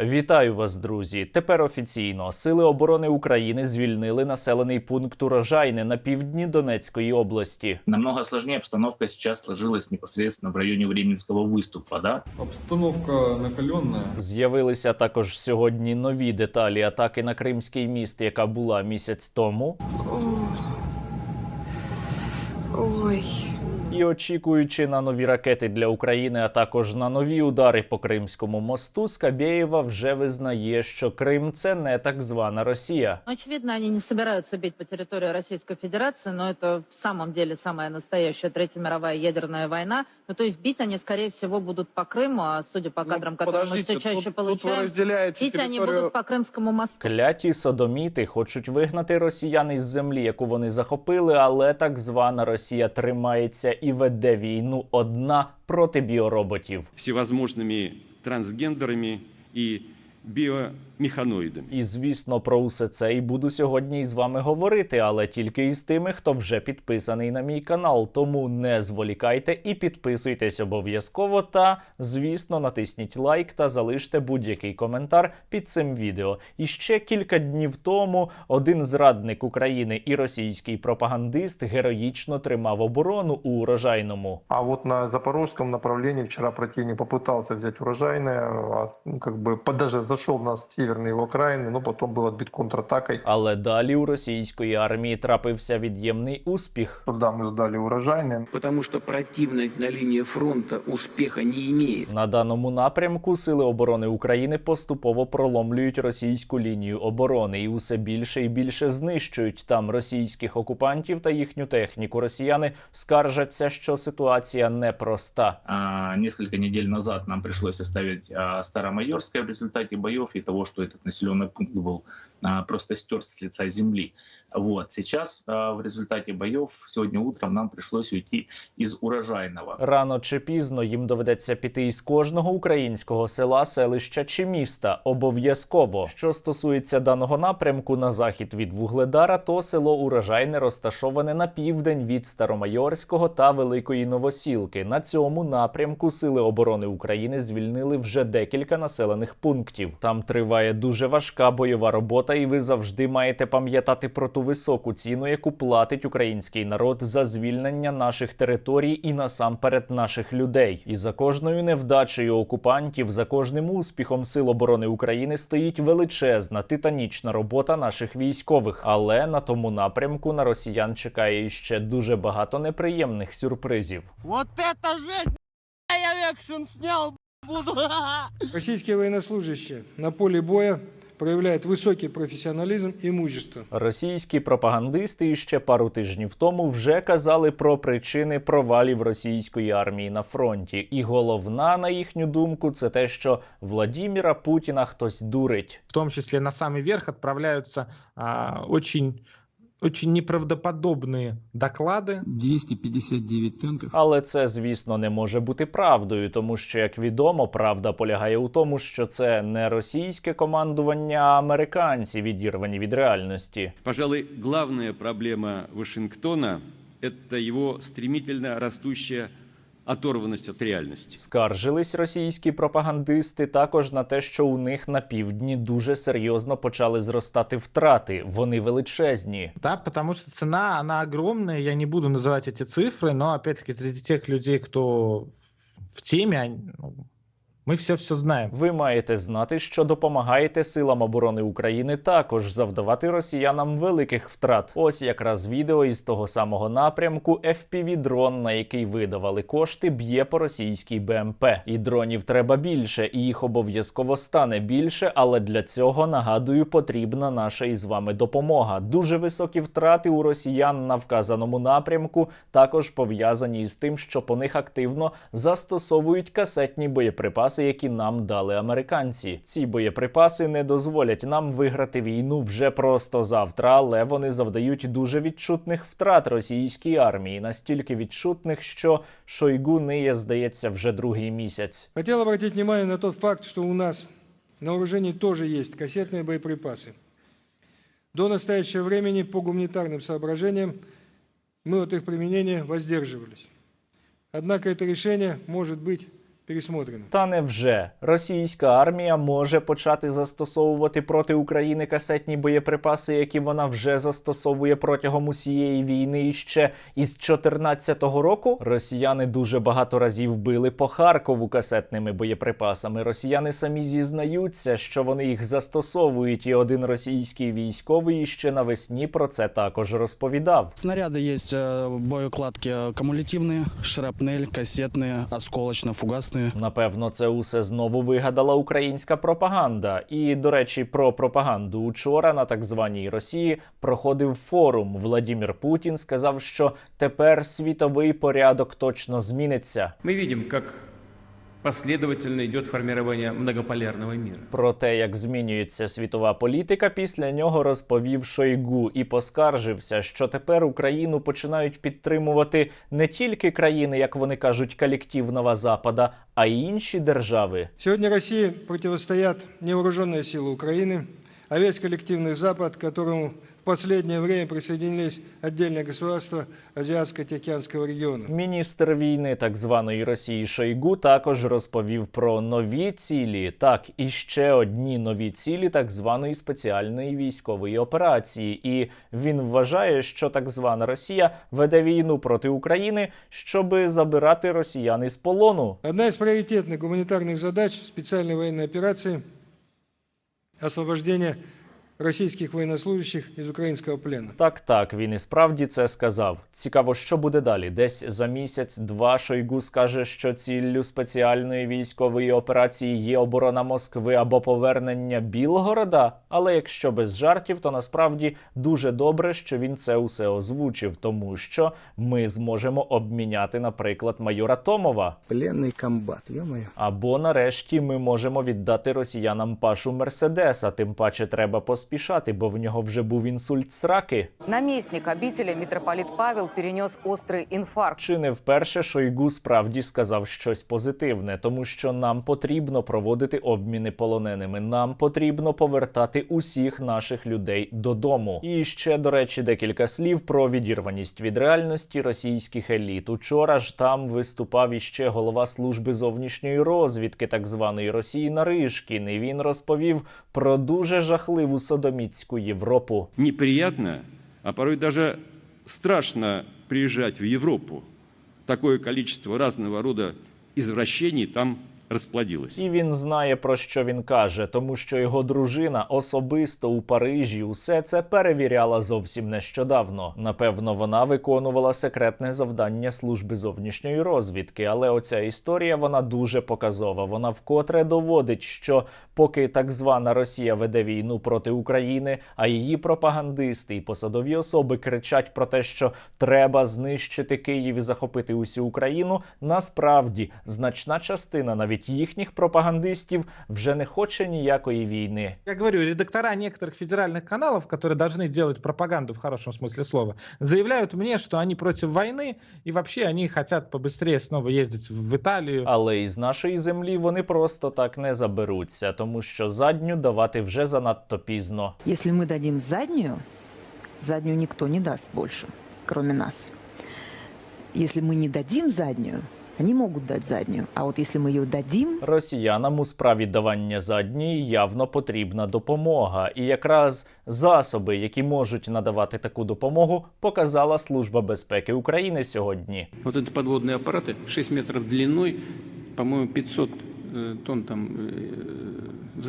Вітаю вас, друзі! Тепер офіційно сили оборони України звільнили населений пункт Урожайне на півдні Донецької області. Намного сложнее обстановка сейчас сложилась непосредственно в районе Временского выступа, да? Обстановка накаленная. З'явилися також сьогодні нові деталі атаки на Кримський міст, яка була місяць тому. Ой. І очікуючи на нові ракети для України, а також на нові удари по Кримському мосту, Скабєєва вже визнає, що Крим це не так звана Росія. Ну, Очевидно, они не собираются бить по территории Российской Федерации, но это в самом деле самая настоящая Третья мировая ядерная война. Ну, то есть бить они, скорее всего, будут по Крыму, а судя по кадрам, которые мы подождите, все чаще тут- тут вы получаем, разделяете бить они территорию- будут по Крымскому мосту. Кляті содоміти хочуть вигнати росіян із землі, яку вони захопили, але так звана Росія тримається і веде війну одна проти біороботів. всевозможными трансгендерами и биомеханоидами. І звісно, про усе це і буду сьогодні із вами говорити, але тільки із тими, хто вже підписаний на мій канал. Тому не зволікайте і підписуйтесь обов'язково. Та звісно, натисніть лайк та залиште будь-який коментар під цим відео. І ще кілька днів тому один зрадник України і російський пропагандист героїчно тримав оборону у урожайному. А вот на запорожском направлении вчера противник попытался взять урожайное, а, ну, как бы даже зашел на северные его окраины, но потом был отбит контратакой. Але далі у російської армії трапився від'ємний успіх. Туда мы сдали урожайное. потому что противник на линии фронта успеха не имеет. На даному напрямку сили оборони України поступово проломлюють російську лінію оборони і усе більше і більше знищують там російських окупантів та їхню техніку. Росіяни скаржаться, що ситуація непроста. А, несколько недель назад нам пришлось оставить а, Старомайорское в результате боев и того, что этот населенный пункт был а, просто стерт с лица земли. Вот сейчас в результате боев сегодня утром нам пришлось уйти из Урожайного. Рано чи пізно їм доведеться піти із кожного українського села, селища чи міста. Обов'язково. Що стосується даного напрямку на захід від Вугледара, то село Урожайне розташоване на південь від Старомайорського та Великої Новосілки. На цьому напрямку сили оборони України звільнили вже декілька населених пунктів. Там триває дуже важка бойова робота, і ви завжди маєте пам'ятати про ту високу ціну, яку платить український народ за звільнення наших територій і насамперед наших людей. І за кожною невдачею окупантів, за кожним успіхом сил оборони України стоїть величезна титанічна робота наших військових. Але на тому напрямку на росіян чекає ще дуже багато неприємних сюрпризів. Вот это жесть! Я экшен снял, буду! Российские военнослужащие на поле боя проявляют высокий профессионализм и мужество. Російські пропагандисти іще пару тижнів тому вже казали про причини провалів російської армії на фронті. І головна, на їхню думку, це те, що Владіміра Путіна хтось дурить. в тому числі на самий верх, відправляються а, очень, очень неправдоподобные доклады. 259 танков. Але це, звісно, не може бути правдою, тому що, як відомо, правда полягає у тому, що це не російське командування, а американці відірвані від реальності. Пожалуй, главная проблема Вашингтона – это его стремительно растущая оторванность от реальности. Скаржились російські пропагандисти також на те, що у них на півдні дуже серйозно почали зростати втрати. Вони величезні. Да, потому что цена, она огромная. Я не буду называть эти цифры, но опять-таки среди тех людей, кто в теме, они- ну, все-все знаем. Ви маєте знати, що допомагаєте силам оборони України також завдавати росіянам великих втрат. Ось якраз відео із того самого напрямку fpv дрон, на який видавали кошти, б'є по російській БМП. І дронів треба більше, і їх обов'язково стане більше. Але для цього нагадую, потрібна наша із вами допомога. Дуже високі втрати у росіян на вказаному напрямку також пов'язані із тим, що по них активно застосовують касетні боєприпаси, які нам дали американці. Ці боєприпаси не дозволять нам виграти війну вже просто завтра, але вони завдають дуже відчутних втрат російській армії, настільки відчутних, що Шойгу ниє, здається, вже другий місяць. Хотел обратить внимание на тот факт, что у нас на вооружении тоже есть кассетные боеприпасы. До настоящего времени по гуманитарным соображениям мы от их применения воздерживались. Однако это решение может быть пересмотрены. Та невже російська армія може почати застосовувати проти України касетні боєприпаси, які вона вже застосовує протягом усієї війни і ще із 14-го року? Росіяни дуже багато разів били по Харкову касетними боєприпасами. Росіяни самі зізнаються, що вони їх застосовують, і один російський військовий ще навесні про це також розповідав. Снаряды есть э, боекладки кумулятивные, шрапнель, кассетные, осколочно-фугасные. Напевно, це усе знову вигадала українська пропаганда. І, до речі, про пропаганду учора на так званій Росії проходив форум. Владимир Путін сказав, що тепер світовий порядок точно зміниться. Ми бачимо, как последовательно идет формирование многополярного мира. Про те, як змінюється світова політика, після нього розповів Шойгу і поскаржився, що тепер Україну починають підтримувати не тільки країни, як вони кажуть, колективного Запада, а й інші держави. Сегодня России противостоят невооруженные силы Украины, а весь коллективный Запад, к которому в последнее время присоединились отдельные государства Азиатско-Тихоокеанского региона. Міністр війни так званої Росії Шойгу також розповів про нові цілі, так і ще одні нові цілі так званої спеціальної військової операції. І він вважає, що так звана Росія веде війну проти України, щоби забирати росіян із полону. Одна из приоритетных гуманитарных задач специальной военной операции – освобождение российских военнослужащих из украинского плена. Так, так, він і справді це сказав. Цікаво, що буде далі. Десь за місяць-два Шойгу скаже, що ціллю спеціальної військової операції є оборона Москви або повернення Білгорода. Але якщо без жартів, то насправді дуже добре, що він це усе озвучив, тому що ми зможемо обміняти, наприклад, майора Томова. Пленный комбат, ё-моё. Або нарешті ми можемо віддати росіянам пашу Мерседеса. Тим паче треба поспішати, бо в нього вже був інсульт сраки. Наместник обители митрополит Павел перенес острый инфаркт. Чи не вперше Шойгу справді сказав щось позитивне, тому що нам потрібно проводити обміни полоненими. Нам потрібно повертати усіх наших людей додому. І ще до речі, декілька слів про відірваність від реальності російських еліт. Учора ж там виступав іще голова служби зовнішньої розвідки так званої Росії Наришкін. І він розповів про дуже жахливу содоміцьку Європу. Неприятно, а порой даже страшно приезжать в Европу. Такое количество разного рода извращений там расплодилось. І він знає про що він каже, тому що його дружина особисто у Парижі усе це перевіряла зовсім нещодавно. Напевно, вона виконувала секретне завдання служби зовнішньої розвідки, але оця історія вона дуже показова. Вона вкотре доводить, що поки так звана Росія веде війну проти України, а її пропагандисти і посадові особи кричать про те, що треба знищити Київ і захопити усю Україну. Насправді значна частина навіть їхніх пропагандистів вже не хоче ніякої війни. Я говорю, редактора некоторых федеральных каналов, которые должны делать пропаганду в хорошем смысле слова, заявляют мне, что они против войны и вообще они хотят побыстрее снова ездить в Италию. Але із нашої землі вони просто так не заберуться, тому що задню давати вже занадто пізно. Если мы дадим заднюю, заднюю никто не даст больше, кроме нас. Если мы не дадим заднюю, они могут дать заднюю. А вот если мы ее дадим, Росіянам у справі давання задньої явно потрібна допомога, і якраз засоби, які можуть надавати таку допомогу, показала Служба безпеки України сьогодні. Вот это подводные аппараты, 6 метров длиной, по-моему, 500 э, тонн там э,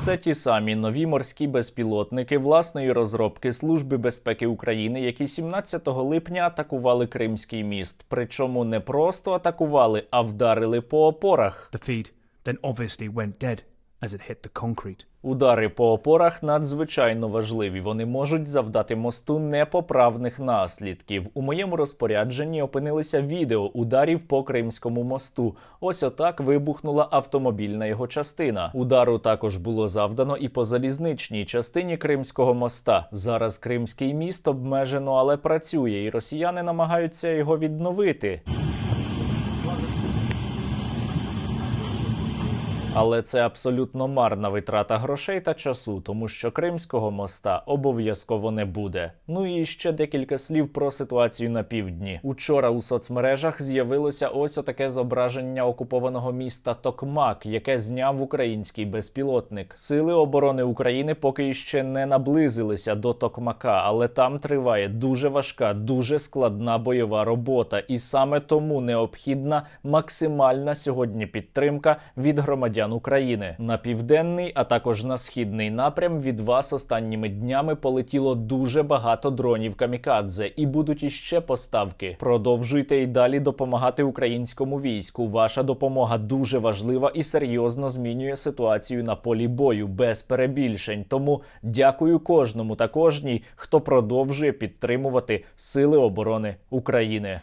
Це ті самі нові морські безпілотники власної розробки Служби безпеки України, які 17 липня атакували Кримський міст. Причому не просто атакували, а вдарили по опорах. The feed then obviously went dead as it hit the concrete. Удари по опорах надзвичайно важливі. Вони можуть завдати мосту непоправних наслідків. У моєму розпорядженні опинилися відео ударів по Кримському мосту. Ось отак вибухнула автомобільна його частина. Удару також було завдано і по залізничній частині Кримського моста. Зараз Кримський міст обмежено, але працює, і росіяни намагаються його відновити. Але це абсолютно марна витрата грошей та часу, тому що Кримського моста обов'язково не буде. Ну і ще декілька слів про ситуацію на півдні. Учора у соцмережах з'явилося ось отаке зображення окупованого міста Токмак, яке зняв український безпілотник. Сили оборони України поки ще не наблизилися до Токмака, але там триває дуже важка, дуже складна бойова робота, і саме тому необхідна максимальна сьогодні підтримка від громадян України на південний, а також на східний напрям. Від вас останніми днями полетіло дуже багато дронів камікадзе, і будуть іще поставки. Продовжуйте і далі допомагати українському війську. Ваша допомога дуже важлива і серйозно змінює ситуацію на полі бою без перебільшень. Тому дякую кожному та кожній, хто продовжує підтримувати Сили оборони України.